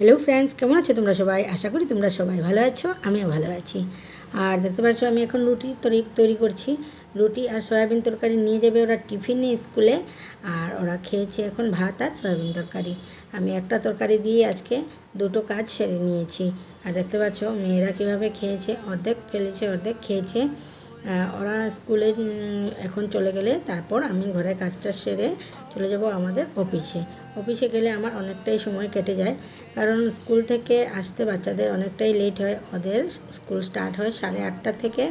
Hello friends কেমন আছো তোমরা সবাই? আশা করি তোমরা সবাই ভালো আছো, আমিও ভালো আছি। আর দেখতে পাচ্ছ, আমি এখন রুটি তৈরি তৈরি করছি। রুটি আর সয়াবিন তরকারি নিয়ে যাবে ওরা টিফিনে, স্কুলে। আর ওরা খেয়েছে এখন ভাত আর সয়াবিন তরকারি। আমি একটা তরকারি দিয়ে আজকে দুটো কাজ সেরে নিয়েছি। আর দেখতে পাচ্ছ, মেয়েরা কীভাবে খেয়েছে, অর্ধেক ফেলেছে, অর্ধেক খেয়েছে। ওরা স্কুলে এখন চলে গেলে তারপর আমি ঘরের কাজটা সেরে চলে যাব আমাদের অফিসে। অফিসে গেলে আমার অনেকটাই সময় কেটে যায়। কারণ স্কুল থেকে আসতে বাচ্চাদের অনেকটাই লেট হয়। ওদের স্কুল স্টার্ট হয় সাড়ে আটটা থেকে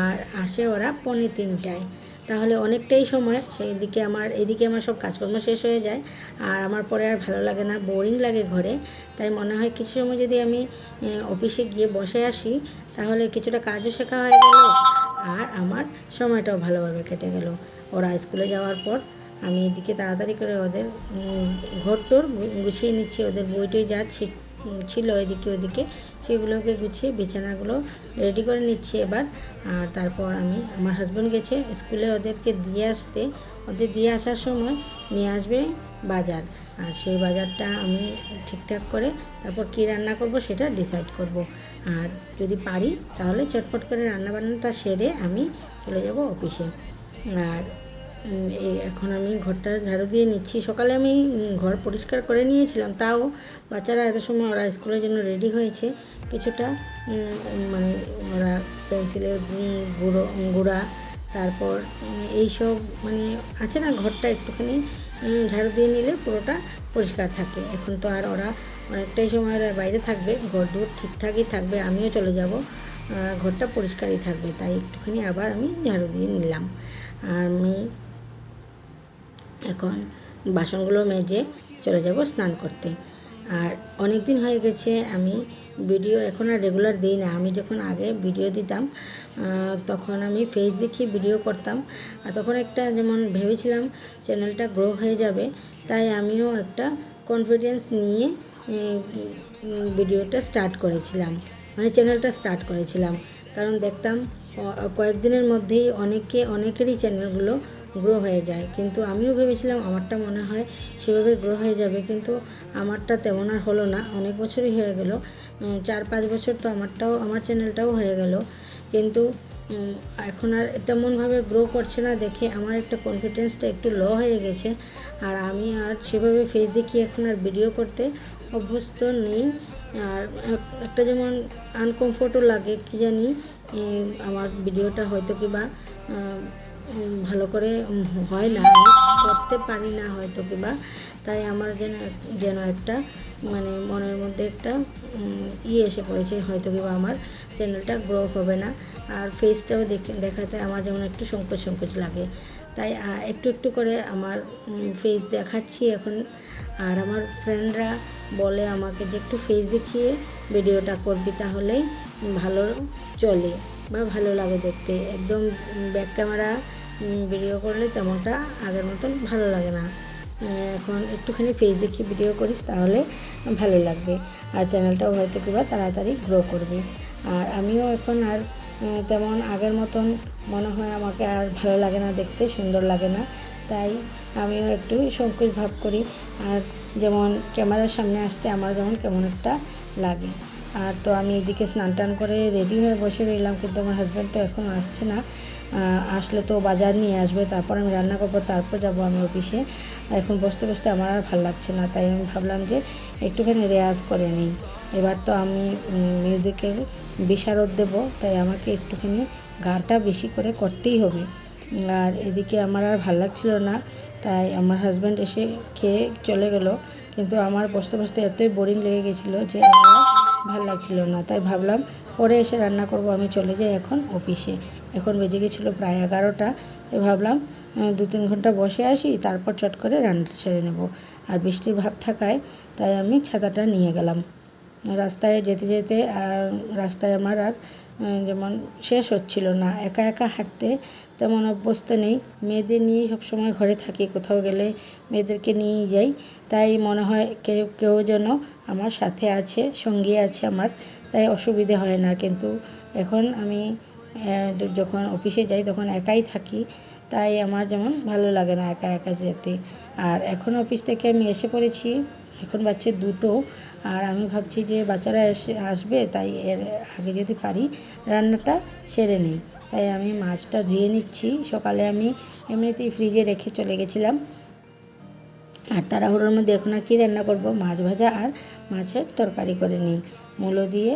আর আসে ওরা পৌনে তিনটায়। তাহলে অনেকটাই সময় সেই দিকে আমার এদিকে আমার সব কাজকর্ম শেষ হয়ে যায়। আর আমার পরে আর ভালো লাগে না, বোরিং লাগে ঘরে। তাই মনে হয় কিছু সময় যদি আমি অফিসে গিয়ে বসে আসি, তাহলে কিছুটা কাজও শেখা হয়ে গেল। আর আমার সময়টাও ভালোভাবে কেটে গেল। ওরা স্কুলে যাওয়ার পর আমি এদিকে তাড়াতাড়ি করে ওদের ঘর টোর গুছিয়ে নিচ্ছি। ওদের বই টই যা ছিল এদিকে ওদিকে, সেগুলোকে গুছিয়ে বিছানাগুলো রেডি করে নিচ্ছি এবার। আর তারপর আমি, আমার হাজব্যান্ড গেছে স্কুলে ওদেরকে দিয়ে আসতে। ওদের দিয়ে আসার সময় নিয়ে আসবে বাজার। আর সেই বাজারটা আমি ঠিকঠাক করে তারপর কী রান্না করব সেটা ডিসাইড করব। আর যদি পারি, তাহলে চটপট করে রান্নাবান্নাটা সেরে আমি চলে যাব অফিসে। আর এখন আমি ঘরটা ঝাড়ু দিয়ে নিচ্ছি। সকালে আমি ঘর পরিষ্কার করে নিয়েছিলাম। তাও বাচ্চারা এত সময় ওরা স্কুলের জন্য রেডি হয়েছে। কিছুটা মানে ওরা পেন্সিলের গুঁড়ো গুঁড়া, তারপর এইসব মানে আছে না, ঘরটা একটুখানি ঝাড়ু দিয়ে নিলে পুরোটা পরিষ্কার থাকে। এখন তো আর ওরা অনেকটাই সময় বাইরে থাকবে, ঘর দূর ঠিকঠাকই থাকবে, আমিও চলে যাব। ঘরটা পরিষ্কারই থাকবে, তাই একটুখানি আবার আমি ঝাড়ু দিয়ে নিলাম। আর আমি এখন বাসনগুলো মেজে চলে যাব স্নান করতে। আর অনেক দিন হয়ে গেছে, আমি ভিডিও এখন আর রেগুলার দিই না। আমি যখন আগে ভিডিও দিতাম তখন আমি ফেস দেখিয়ে ভিডিও করতাম। আর তখন একটা যেমন ভেবেছিলাম চ্যানেলটা গ্রো হয়ে যাবে, তাই আমিও একটা কনফিডেন্স নিয়ে ভিডিওটা স্টার্ট করেছিলাম। মানে চ্যানেলটা স্টার্ট করেছিলাম। কারণ দেখতাম কয়েকদিনের মধ্যেই অনেকে, অনেকেরই চ্যানেলগুলো গ্রো হয়ে যায়। কিন্তু আমিও ভেবেছিলাম, আমারটা মনে হয় সেভাবে গ্রো হয়ে যাবে। কিন্তু আমারটা তেমন আর হলো না। অনেক বছরই হয়ে গেল। চার পাঁচ বছর তো আমারটাও, আমার চ্যানেলটাও হয়ে গেল। কিন্তু এখন আর তেমনভাবে গ্রো করছে না, দেখে আমার একটা কনফিডেন্সটা একটু লো হয়ে গেছে। আর আমি আর সেভাবে ফেস দেখিয়ে এখন আর ভিডিও করতে অভ্যস্ত নেই। আর একটা যেমন আনকমফোর্টও লাগে, কি জানি আমার ভিডিওটা হয়তো কি বা ভালো করে হয় না করতে পারি না হয়তো কি বা। তাই আমার যেন যেন একটা মানে মনের মধ্যে একটা ইয়ে এসে পড়েছে, হয়তো কি বা আমার চ্যানেলটা গ্রো হবে না। আর ফেসটাও দেখে, দেখাতে আমার যেমন একটু সংকোচ সংকোচ লাগে। তাই একটু একটু করে আমার ফেস দেখাচ্ছি এখন। আর আমার ফ্রেন্ডরা বলে আমাকে যে একটু ফেস দেখিয়ে ভিডিওটা করবি তাহলেই ভালো চলে বা ভালো লাগে দেখতে। একদম ব্যাক ক্যামেরা ভিডিও করলে তেমনটা আগের মতন ভালো লাগে না। এখন একটুখানি ফেস দেখিয়ে ভিডিও করিস তাহলে ভালো লাগবে। আর চ্যানেলটাও হয়তো কিবা তাড়াতাড়ি গ্রো করবে। আর আমিও এখন আর তেমন আগের মতন মনে হয় আমাকে আর ভালো লাগে না দেখতে, সুন্দর লাগে না। তাই আমিও একটু সংকোচ ভাব করি। আর যেমন ক্যামেরার সামনে আসতে আমার যেমন কেমন একটা লাগে। আর তো আমি এদিকে স্নান টান করে রেডি হয়ে বসে রইলাম, কিন্তু আমার হাজব্যান্ড তো এখন আসছে না। আসলে তো বাজার নিয়ে আসবে, তারপর আমি রান্না করব, তারপর যাব আমি অফিসে এখন বসতে বসতে আমার আর ভালো লাগছে না, তাই আমি ভাবলাম যে একটুখানি রেয়াজ করে নিই। এবার তো আমি মিউজিকের বিশারদ দেবো, তাই আমাকে একটুখানি গানটা বেশি করে করতেই হবে। আর এদিকে আমার আর ভালো লাগছিল না, তাই আমার হাজব্যান্ড এসে খেয়ে চলে গেল। কিন্তু আমার বসতে বসতে এতই বোরিং লেগে গেছিল যে আমার ভালো লাগছিল না। তাই ভাবলাম, পরে এসে রান্না করব, আমি চলে যাই এখন অফিসে এখন বেজে গেছিল প্রায় এগারোটা। ভাবলাম দু তিন ঘণ্টা বসে আসি, তারপর চট করে রান্না সেরে নেব। আর বৃষ্টির ভাব থাকায়, তাই আমি ছাতাটা নিয়ে গেলাম। রাস্তায় যেতে যেতে আর রাস্তায় আমার আর যেমন শেষ হচ্ছিল না। একা একা হাঁটতে তেমন অভ্যস্ত নেই। মেয়েদের নিয়েই সবসময় ঘরে থাকি, কোথাও গেলে মেয়েদেরকে নিয়েই যাই। তাই মনে হয় কেউ কেউ যেন আমার সাথে আছে, সঙ্গী আছে আমার, তাই অসুবিধে হয় না। কিন্তু এখন আমি যখন অফিসে যাই তখন একাই থাকি, তাই আমার যেমন ভালো লাগে না একা একা যেতে। আর এখন অফিস থেকে আমি এসে পড়েছি, এখন বাচ্চা দুটো। আর আমি ভাবছি যে বাচ্চারা এসে আসবে, তাই এর আগে যদি পারি রান্নাটা সেরে নিই। তাই আমি মাছটা ধুয়ে নিচ্ছি। সকালে আমি এমনিতেই ফ্রিজে রেখে চলে গেছিলাম। আর তাড়াহুড়োর মধ্যে এখন আর কী রান্না করব? মাছ ভাজা আর মাছের তরকারি করে নিই। মূলো দিয়ে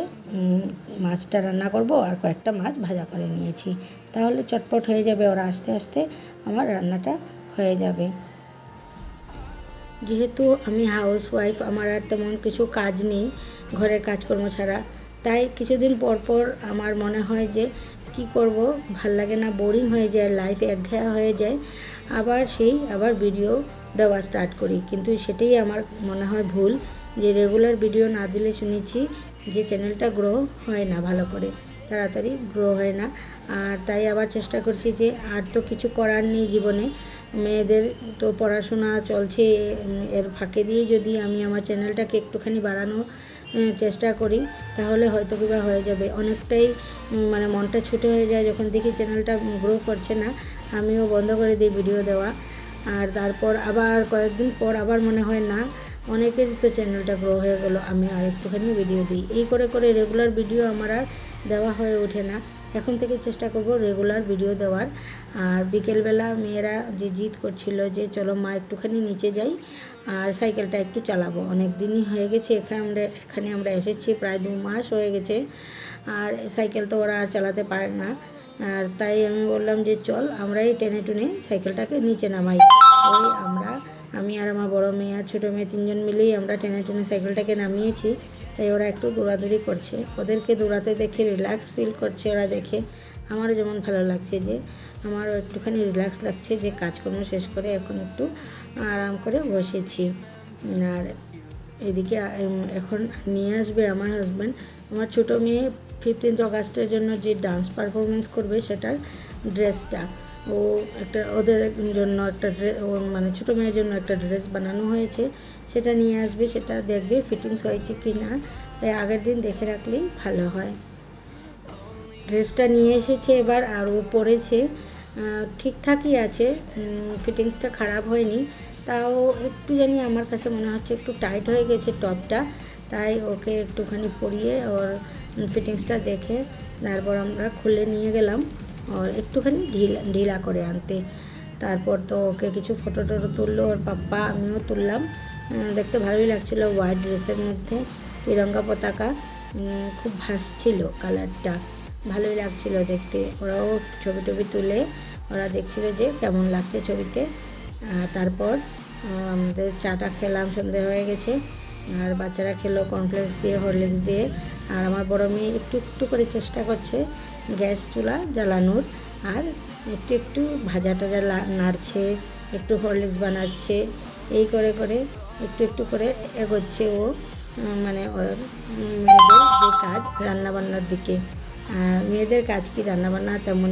মাছটা রান্না করব আর কয়েকটা মাছ ভাজা করে নিয়েছি। তাহলে চটপট হয়ে যাবে। ওরা আস্তে আস্তে আমার রান্নাটা হয়ে যাবে। যেহেতু আমি হাউস ওয়াইফ আমার আর তেমন কিছু কাজ নেই, ঘরের কাজকর্ম ছাড়া। তাই কিছুদিন পর পর আমার মনে হয় যে, কি করব? ভালো লাগে না বোরিং হয়ে যায় লাইফ একঘেয়া হয়ে যায়। আবার সেই, আবার ভিডিও দেওয়া স্টার্ট করি। কিন্তু সেটাই আমার মনে হয় ভুল, যে রেগুলার ভিডিও না দিলে শুনেছি যে চ্যানেলটা গ্রো হয় না ভালো করে, তাড়াতাড়ি গ্রো হয় না। আর তাই আবার চেষ্টা করছি যে, আর তো কিছু করার নেই জীবনে। মেয়েদের তো পড়াশোনা চলছে, এর ফাঁকে দিয়ে যদি আমি আমার চ্যানেলটাকে একটুখানি বাড়ানো চেষ্টা করি, তাহলে হয়তো কিবা হয়ে যাবে। অনেকটাই মানে মনটা ছুটে হয়ে যায় যখন দেখি চ্যানেলটা গ্রো করছে না, আমিও বন্ধ করে দিই ভিডিও দেওয়া। আর তারপর আবার কয়েকদিন পর আবার মনে হয়, না, অনেকেরই তো চ্যানেলটা গ্রো হয়ে গেলো, আমি আর একটুখানি ভিডিও দিই। এই করে করে রেগুলার ভিডিও আমার আর দেওয়া হয়ে ওঠে না। এখন থেকে চেষ্টা করব রেগুলার ভিডিও দেওয়ার। আর বিকেলবেলা মেয়েরা যে জিদ করছিল যে চলো মা একটুখানি নিচে যাই, আর সাইকেলটা একটু চালাবো। অনেক দিনই হয়ে গেছে এখানে আমরা এখানে আমরা এসেছি, প্রায় দু মাস হয়ে গেছে। আর সাইকেল তো ওরা আর চালাতে পারে না। আর তাই আমি বললাম যে চল আমরাই টেনে টুনে সাইকেলটাকে নিচে নামাই। ওই আমরা আমি আর আমার বড় মেয়ে আর ছোটো মেয়ে তিনজন মিলেই আমরা টেনে টুনে সাইকেলটাকে নামিয়েছি। তাই ওরা একটু দৌড়াদৌড়ি করছে। ওদেরকে দৌড়াতে দেখে রিল্যাক্স ফিল করছে ওরা দেখে। আমারও যেমন ভালো লাগছে যে, আমারও একটুখানি রিল্যাক্স লাগছে যে, কাজকর্ম শেষ করে এখন একটু আরাম করে বসেছি। আর এদিকে এখন নিয়ে আসবে আমার হাজব্যান্ড আমার ছোটো মেয়ে ফিফটিন্থ অগাস্টের জন্য যে ডান্স পারফরমেন্স করবে সেটার ড্রেসটা ও একটা, ওদের জন্য একটা ড্রেস মানে ছোটো মেয়ের জন্য একটা ড্রেস বানানো হয়েছে। সেটা নিয়ে আসবে, সেটা দেখবে ফিটিংস হয়েছে কি না। তাই আগের দিন দেখে রাখলেই ভালো হয়। ড্রেসটা নিয়ে এসেছে এবার, আর ও পরেছে। ঠিকঠাকই আছে। ফিটিংসটা খারাপ হয়নি। তাও একটু জানি আমার কাছে মনে হচ্ছে একটু টাইট হয়ে গেছে টপটা। তাই ওকে একটুখানি পরিয়ে ওর ফিটিংসটা দেখে তারপর আমরা খুলে নিয়ে গেলাম। একটুখানি ঢিলা ঢিলা করে আনতে। তারপর তো ওকে কিছু ফটো টটো তুললো, ওর পাপ্পা, আমিও তুললাম। দেখতে ভালোই লাগছিল হোয়াইট ড্রেসের মধ্যে। তিরঙ্গা পতাকা খুব ভাসছিল কালারটা ভালোই লাগছিল দেখতে। ওরাও ছবি টবি তুলে, ওরা দেখছিল যে কেমন লাগছে ছবিতে। তারপর আমাদের চাটা খেলাম, সন্ধে হয়ে গেছে। আর বাচ্চারা খেলো কর্নফ্লেক্স দিয়ে হরলিক্স দিয়ে। আর আমার বড় মেয়ে একটু একটু করে চেষ্টা করছে গ্যাস চুলা জ্বালানোর। আর একটু একটু ভাজা টাজা নাড়ছে, একটু হরলিক্স বানাচ্ছে, এই করে করে একটু একটু করে এগোচ্ছে ও মানে যে কাজ রান্নাবান্নার দিকে। মেয়েদের কাজ কি রান্নাবান্না তেমন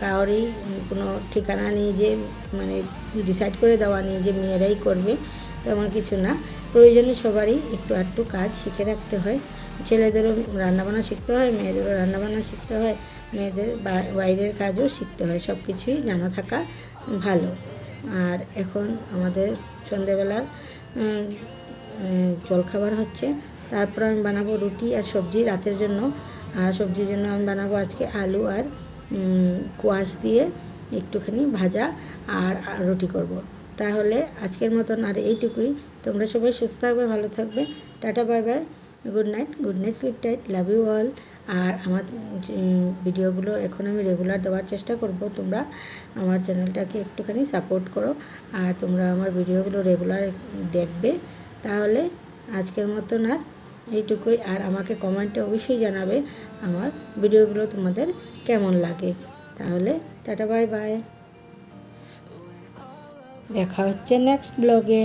কারোরই কোনো ঠিকানা নেই যে মানে ডিসাইড করে দেওয়া নেই যে মেয়েরাই করবে, তেমন কিছু না। প্রয়োজনে সবারই একটু একটু কাজ শিখে রাখতে হয়। ছেলেদেরও রান্নাবান্না শিখতে হয়, মেয়েদেরও রান্নাবান্না শিখতে হয়, মেয়েদের বাইরের কাজও শিখতে হয়, সব কিছুই জানা থাকা ভালো। আর এখন আমাদের সন্ধেবেলার জলখাবার হচ্ছে, তারপর আমি বানাবো রুটি আর সবজি রাতের জন্য। আর সবজির জন্য আমি বানাবো আজকে আলু আর কোয়াশ দিয়ে একটুখানি ভাজা আর রুটি করব। তাহলে আজকের মতন আর এইটুকুই। তোমরা সবাই সুস্থ থাকবে, ভালো থাকবে। Tata, bye bye. Good night good night sleep tight love you all আর আমার ভিডিওগুলো এখন আমি রেগুলার দেওয়ার চেষ্টা করব, তোমরা আমার চ্যানেলটাকে একটুখানি সাপোর্ট করো। আর তোমরা আমার ভিডিওগুলো রেগুলার দেখবে। তাহলে আজকের মতন আর এইটুকুই। আর আমাকে কমেন্টে অবশ্যই জানাবে আমার ভিডিওগুলো তোমাদের কেমন লাগে। তাহলে টাটা বাই বাই দেখা হচ্ছে নেক্সট ব্লগে